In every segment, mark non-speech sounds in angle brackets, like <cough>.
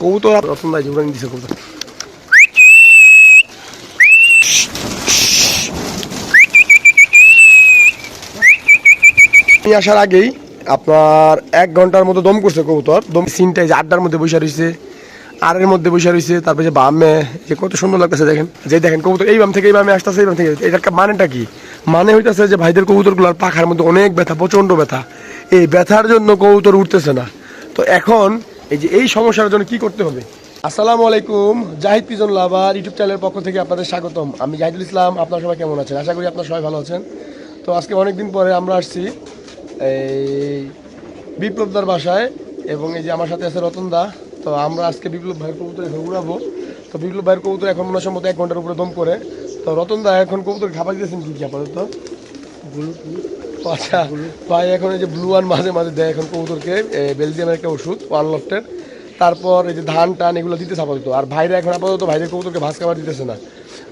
কবুতর রতন ভাই জোগান দিছে আসার আগেই আপনার এক ঘণ্টার মতো দম করছে কবুতর। দম সিনটাই যে আড্ডার মধ্যে বসে রয়েছে আর এর মধ্যে বসে রয়েছে, তারপরে যে বামে, যে কত সুন্দর লাগতেছে, দেখেন। যে দেখেন, কবুতর এই বাম থেকে এই বামে আসতেছে, এই বাম থেকে এটার মানেটা কি? মানে হইতাছে যে ভাইদের কবুতরগুলোর পাখার মধ্যে অনেক ব্যথা প্রচণ্ড ব্যথা। এই ব্যথার জন্য কবুতর উঠতেছে না। তো এখন এই যে এই সমস্যার জন্য কি করতে হবে? আসসালামু আলাইকুম, জাহিদ পিজন লাভার ইউটিউব চ্যানেলের পক্ষ থেকে আপনাদের স্বাগতম। আমি জাহিদুল ইসলাম, আপনারা সবাই কেমন আছেন? আশা করি আপনারা সবাই ভালো আছেন। তো আজকে অনেকদিন পরে আমরা আসছি এই বিপ্লবদার বাসায় এবং এই যে আমার সাথে আছে রতন দা। তো আমরা আজকে বিপ্লব ভাইয়ের কবুতর এখন তো বিপ্লব ভাইয়ের কবুতর এখন মনে সম্ভবত এক ঘণ্টার উপরে দম করে। তো রতন দা এখন কবুতর খাবার দিয়েছেন কি কি আপাতত? আচ্ছা ভাই, এখন এই যে ব্লু ওয়ান মাঝে মাঝে দেয় এখন কবুতরকে বেলজিয়ামের একটা ওষুধ ওয়ান লফটের তারপর এই যে ধান, টান, এগুলো দিতেছে আপাতত। আর ভাইরা এখন আপাতত ভাইদের কবুতরকে ভাস খাবার দিতেছে না।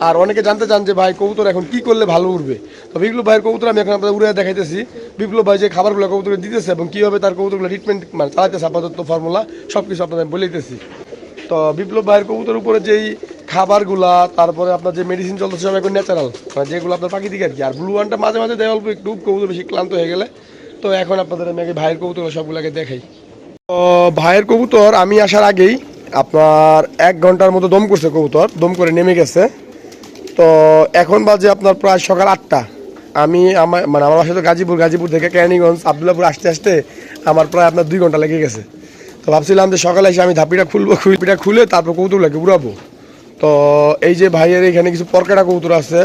আর অনেকে জানতে চান যে, ভাই, কবুতর এখন কি করলে ভালো উঠবে তো বিপ্লব ভাইয়ের কবুতর আমি এখন আপনাদের উড়ে দেখাইতেছি। বিপ্লব ভাই যে খাবারগুলো কবুতরকে দিতেছে এবং কীভাবে তার কবুতরগুলো ট্রিটমেন্ট মানে চালাইতেছে আপাতত ফর্মুলা সব কিছু আপনাদের বলে দিতেছি। তো বিপ্লব ভাইয়ের কবুতর উপরে যেই খাবারগুলা, তারপরে আপনার যে মেডিসিন চলতেছে সব এখন ন্যাচারাল মানে যেগুলো আপনার প্রাকৃতিক আর কি। আর ব্লু ওয়ানটা মাঝে মাঝে দেয় অল্প একটু, কবুতর বেশি ক্লান্ত হয়ে গেলে। তো এখন আপনাদের আমি আগে ভাইয়ের কবুতর সবগুলোকে দেখাই। তো ভাইয়ের কবুতর আমি আসার আগেই আপনার এক ঘণ্টার মতো দম করছে কবুতর, দম করে নেমে গেছে। তো এখন বাজে আপনার প্রায় সকাল আটটা। আমি আমার মানে আমার বাসা তো গাজীপুর গাজীপুর থেকে কেরানীগঞ্জ, আবদুল্লাপুর আসতে আসতে আমার প্রায় আপনার দুই ঘণ্টা লেগে গেছে। তো ভাবছিলাম যে সকালে এসে আমি ধাপিটা খুলবো খুলপিটা খুলে তারপর কৌতুকগুলোকে উড়াবো। তো এই যে ভাইয়ের এখানে কিছু পরকাটা কৌতুক আছে,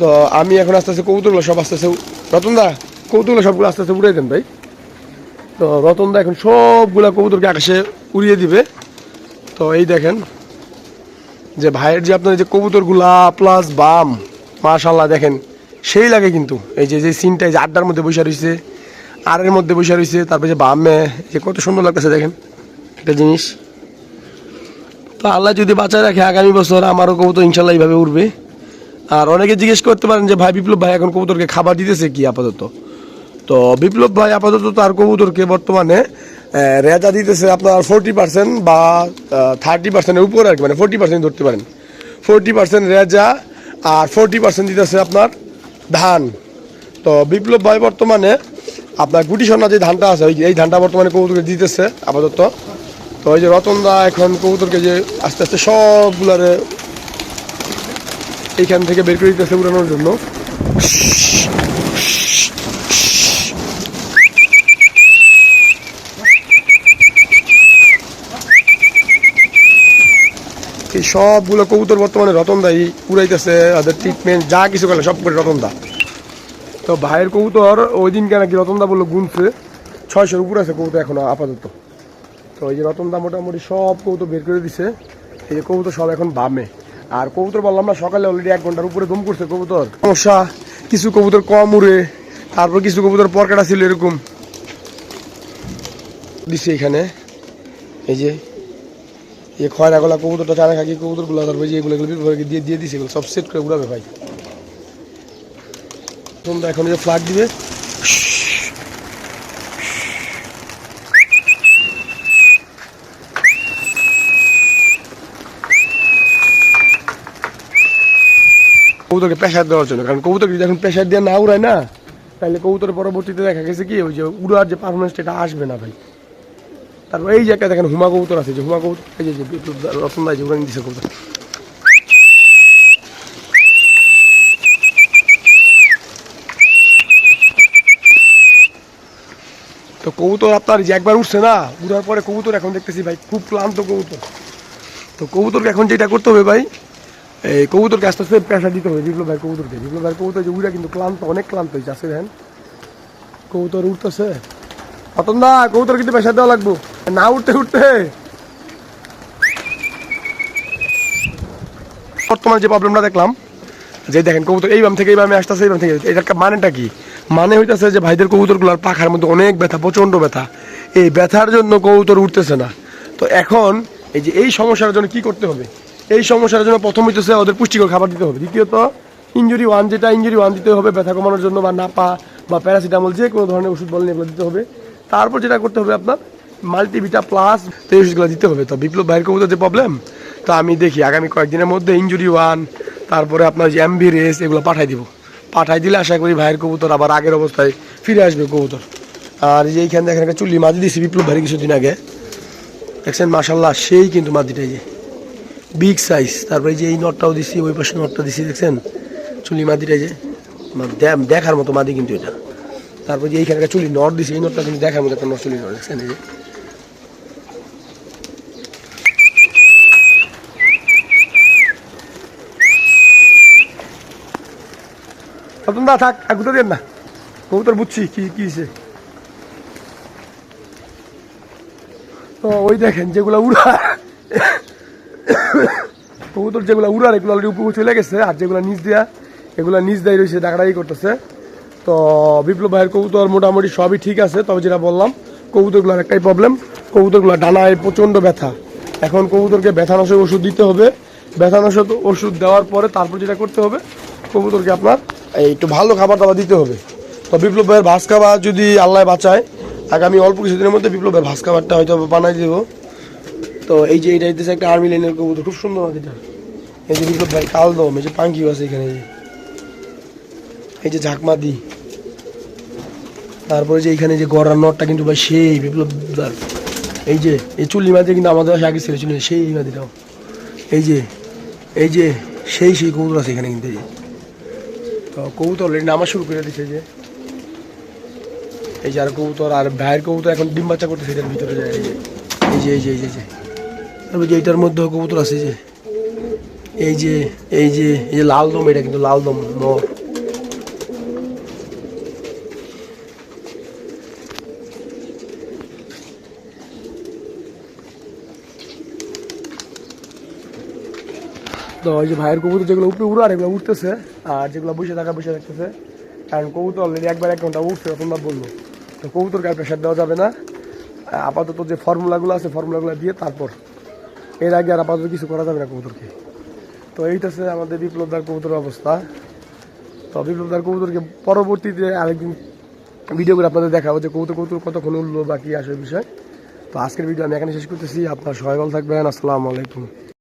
তো আমি এখন আস্তে আস্তে কৌতুকগুলো সব আস্তে আস্তে রতনদা কৌতুকগুলো সবগুলো আস্তে আস্তে উড়ে দেন ভাই। তো রতনদা এখন সবগুলা কবুতরকে আকাশে উড়িয়ে দিবে। তো এই দেখেন যে ভাইয়ের যে আপনার যে কবুতরগুলা প্লাস বাম মাশাল্লাহ দেখেন, সেই লাগে কিন্তু। এই যে যে সিনটা যে আড্ডার মধ্যে বসে রয়েছে আরের মধ্যে বসে রয়েছে তারপরে যে বামে যে কত সুন্দর লাগতেছে দেখেন। একটা জিনিস। তো আল্লাহ যদি বাঁচায় রাখে আগামী বছর আমারও কবুতর ইনশাল্লাহ এইভাবে উঠবে আর অনেকে জিজ্ঞেস করতে পারেন যে, ভাই, বিপ্লব ভাই এখন কবুতরকে খাবার দিতেছে কি আপাতত? তো বিপ্লব ভাই আপাতত তার কবুতরকে বর্তমানে রেজা দিতেছে আপনার ফোরটি পার্সেন্ট বা থার্টি পার্সেন্টের উপরে আর কি মানে ফোরটি পার্সেন্ট ধরতে পারেন। ফোরটি পার্সেন্ট রেজা আর ফোরটি পার্সেন্ট দিতেছে আপনার ধান। তো বিপ্লব ভাই বর্তমানে আপনার গুটি সোনা যে ধানটা আছে এই ধানটা বর্তমানে কবুতরকে দিতেছে আপাতত। তো ওই যে রতনদা এখন কবুতরকে যে আস্তে আস্তে সবগুলারে এইখান থেকে বের করে দিতেছে উড়ানোর জন্য। এই সবগুলো কবুতর বর্তমানে রতনদাই উড়াইতেছে ওদের ট্রিটমেন্ট যা কিছু করে সব করে রতনদা। তো ভাইয়ের কবুতর ওই দিনকে নাকি রতনদা বলল গুনছে। ছয়শোর উপর আছে কবুতর এখনও আপাতত। তো এই যে রতনদা মোটামুটি সব কবুতর বের করে দিছে। এই যে কবুতর সব এখন বামে। আর কবুতর বললাম না, সকালে অলরেডি এক ঘণ্টার উপরে দম করছে কবুতর। সমস্যা, কিছু কবুতর কম উড়ে, তারপর কিছু কবুতর পরকাটা ছিল এরকম। দিছে এখানে। এই যে, এই খয়রা গলা কবুতরটা চারা খাকি কবুতরগুলো, তারপরে যে এগুলো দিয়ে দিয়ে দিছে এগুলো। সব সেট করে উড়াবে ভাই। তোমরা এখন যে ফ্লাগ দিবে। কবুতরকে প্রেশার দেওয়ার জন্য। কারণ কবুতর যদি এখন প্রেশার দিয়ে না উড়ায় না, তাহলে কবুতরের পরবর্তীতে দেখা গেছে কি, ওই যে উড়ার যে পারফরমেন্সটা এটা আসবে না ভাই। তারপর এই যে একটা দেখেন হুমা কবুতর আছে, যে হুমা কবুতর, এই যে রতন ভাই যে উড়ান দিছে কবুতর। তো কবুতর আপনার যে একবার উঠছে না, উড়ার পরে কবুতর এখন দেখতেছি ভাই, খুব ক্লান্ত কবুতর। তো কবুতরকে এখন যেটা করতে হবে ভাই এই কবুতরকে আস্তে আস্তে প্রেশার দিতে হবে, বিপ্লব ভাই কবুতরকে বিপ্লব ভাই কবুতর যে উড়া কিন্তু ক্লান্ত, অনেক ক্লান্ত হয়েছে আছে দেখেন। কবুতর উঠতেছে অতন দা, কবুতর কিন্তু প্রেশার দেওয়া লাগবো। না উঠতে উঠতে বর্তমানে যে প্রবলেমটা দেখলাম, যে দেখেন কবুতর এই বাম থেকে এই বামে আসতেছে, এই বাম থেকে এটার মানেটা কি? মানে হইতাছে যে ভাইদের কবুতরগুলোর পাখার মধ্যে অনেক ব্যথা প্রচণ্ড ব্যথা। এই ব্যথার জন্য কবুতর উঠতেছে না। তো এখন এই যে এই সমস্যার জন্য কি করতে হবে? এই সমস্যার জন্য প্রথম হইতেছে ওদের পুষ্টিকর খাবার দিতে হবে। দ্বিতীয়ত ইঞ্জুরি ওয়ান যেটা ইঞ্জুরি ওয়ান দিতে হবে, ব্যথা কমানোর জন্য বা নাপা বা প্যারাসিটামল যে কোনো ধরনের ওষুধ বলেন এগুলো দিতে হবে। তারপর যেটা করতে হবে আপনার মাল্টিভিটা প্লাস এই ওষুধগুলো দিতে হবে। তো বিপ্লব ভাইয়ের কবুতর যে প্রবলেম তো আমি দেখি আগামী কয়েকদিনের মধ্যে ইঞ্জুরি ওয়ান তারপরে আপনার যে এমভি রেস এগুলো পাঠাই দিব। পাঠাই দিলে আশা করি ভাইয়ের কবুতর আবার আগের অবস্থায় ফিরে আসবে কবুতর। আর যে এইখানে দেখেন একটা চুল্লি মাঝি দিয়েছি বিপ্লব ভাইয়ের কিছুদিন আগে। দেখছেন মাসাল্লাহ সেই কিন্তু মাদিটাই যে। Big size. তারপরে যে এই নটটাও দিছি, ওই পাশে নটটা দিছি, দেখছেন? চুলি মাদিটাই যে দেখার মতো মাদি কিন্তু এটা। তারপর যে এইখানে একটা চুলি নট দিছি, এই নটটা কিন্তু দেখার মতো একটা নট চুলি নট, দেখছেন? এই যে। দা থাক দেন না। কবুতর বুঝছি কি কি হয়েছে ওই দেখেন যেগুলো উড়া <coughs> কবুতর যেগুলো উড়ার, এগুলো অলরেডি উপরে চলে গেছে, আর যেগুলো নিচ দেয়া, এগুলো নিচ দেয় রয়েছে ডাকড়াই করতেছে। তো বিপ্লব ভাইয়ের কবুতর মোটামুটি সবই ঠিক আছে, তবে যেটা বললাম, কবুতরগুলোর একটাই প্রবলেম কবুতরগুলো ডানায় প্রচণ্ড ব্যথা। এখন কবুতরকে ব্যথানাশক ওষুধ দিতে হবে। ব্যথানাশক ওষুধ দেওয়ার পরে তারপর যেটা করতে হবে, কবুতরকে আপনার একটু ভালো খাবার দাবার দিতে হবে। তো বিপ্লব ভাইয়ের ভাস খাবার যদি আল্লাহ বাঁচায়, আগামী অল্প কিছুদিনের মধ্যে বিপ্লব ভাইয়ের ভাস খাবারটা হয়তো বানাই দেবো। তো এই যে এটা হইতেছে একটা আর্মি লাইনের কবুতর, খুব সুন্দর মাটিটা এই যে বিপ্লব ভাই, কাল দম, এই যে পাঙ্কিও আছে এখানে, এই যে। এই যে ঝাঁকমাদি তারপরে যে এখানে যে গড়ার নটটা কিন্তু ভাই সেই বিপ্লব এই যে, এই চুল্লি মাদি কিন্তু আমাদের আগে ছিল, চুল্লি, সেই মাদিটাও। এই যে এই যে, সেই সেই কবুতর আছে এখানে কিন্তু তো কবুতর অলরেডি নামা শুরু করে দিচ্ছে যে। এই যে আর কবুতর, আর ভাইয়ের কবুতর এখন ডিম বাচ্চা করতেছে এটার ভিতরে যায় এই যে এই যে এই যে এই যে। তারপর যে এইটার মধ্যে কবুতর আছে যে, এই যে এই যে এই যে লাল দম, এটা কিন্তু লাল দম নর তো ওই যে ভাইয়ের কবুতর যেগুলো উপরে উড়ার এগুলো উঠতেছে আর যেগুলো বসে থাকা, বসে থাকতেছে, কারণ কবুতর অলরেডি একবার এক ঘণ্টা উঠছে তোমরা বলল। তো কবুতরকে আর প্রেশার দেওয়া যাবে না। আপাতত যে ফর্মুলাগুলো আছে ফর্মুলাগুলো দিয়ে তারপর এর আগে আর আপাতত কিছু করা যাবে না কবুতরকে। তো এইটা হচ্ছে আমাদের বিপ্লবদার কবুতরের অবস্থা। তো বিপ্লবদার কবুতরকে পরবর্তীতে আরেকদিন ভিডিও করে আপনাদের দেখাবো যে কবুতর কবুতর কতক্ষণ উঠল বা কী আসে বিষয়। তো আজকের ভিডিও আমি এখানে শেষ করতেছি। আপনার সবাই ভালো থাকবেন। আসসালামু আলাইকুম।